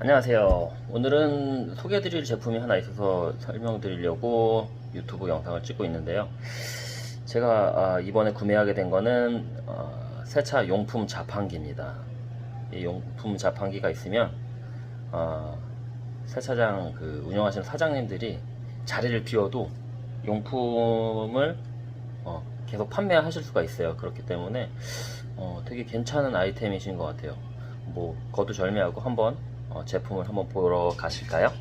안녕하세요. 오늘은 소개해드릴 제품이 하나 있어서 설명드리려고 유튜브 영상을 찍고 있는데요. 제가 아, 이번에 구매하게 된 거는 어, 세차 용품 자판기입니다. 이 용품 자판기가 있으면 어, 세차장 그 운영하시는 사장님들이 자리를 비워도 용품을 어, 계속 판매하실 수가 있어요. 그렇기 때문에 어, 되게 괜찮은 아이템이신 것 같아요. 뭐 거두절미하고 한번 어, 제품을 한번 보러 가실까요?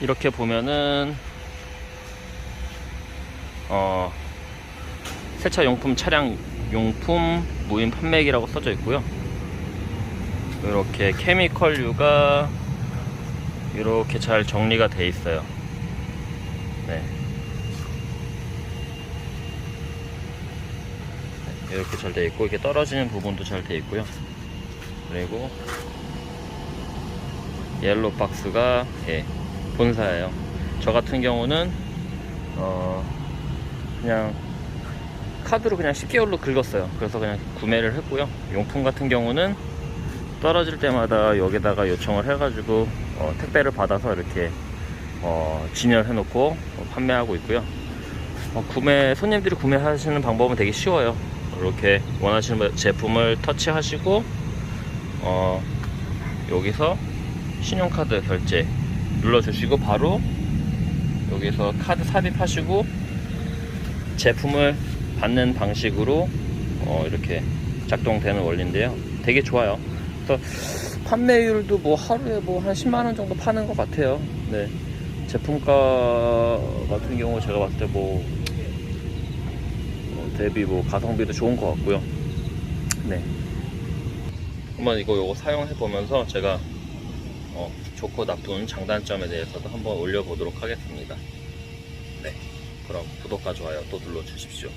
이렇게 보면은 어, 세차 용품 차량 용품 무인 판매기라고 써져 있고요. 이렇게 케미컬류가 이렇게 잘 정리가 돼 있어요. 네. 이렇게 잘 돼 있고 이렇게 떨어지는 부분도 잘 돼 있고요. 그리고 옐로 박스가 예, 본사예요. 저 같은 경우는 어 그냥 카드로 그냥 10개월로 긁었어요. 그래서 그냥 구매를 했고요. 용품 같은 경우는 떨어질 때마다 여기다가 요청을 해가지고 어, 택배를 받아서 이렇게 어, 진열해 놓고 어, 판매하고 있고요. 어, 구매 손님들이 구매하시는 방법은 되게 쉬워요. 이렇게 원하시는 제품을 터치하시고 어, 여기서 신용카드 결제 눌러주시고 바로 여기서 카드 삽입하시고 제품을 받는 방식으로 어, 이렇게 작동되는 원리인데요. 되게 좋아요. 그래서 판매율도 뭐 하루에 뭐 한 10만 원 정도 파는 것 같아요. 네. 제품가 같은 경우 제가 봤을 때뭐 어, 대비 뭐 가성비도 좋은 것 같고요. 네. 한번 이거 요거 사용해 보면서 제가 어, 좋고 나쁜 장단점에 대해서도 한번 올려보도록 하겠습니다. 네. 그럼 구독과 좋아요 또 눌러 주십시오.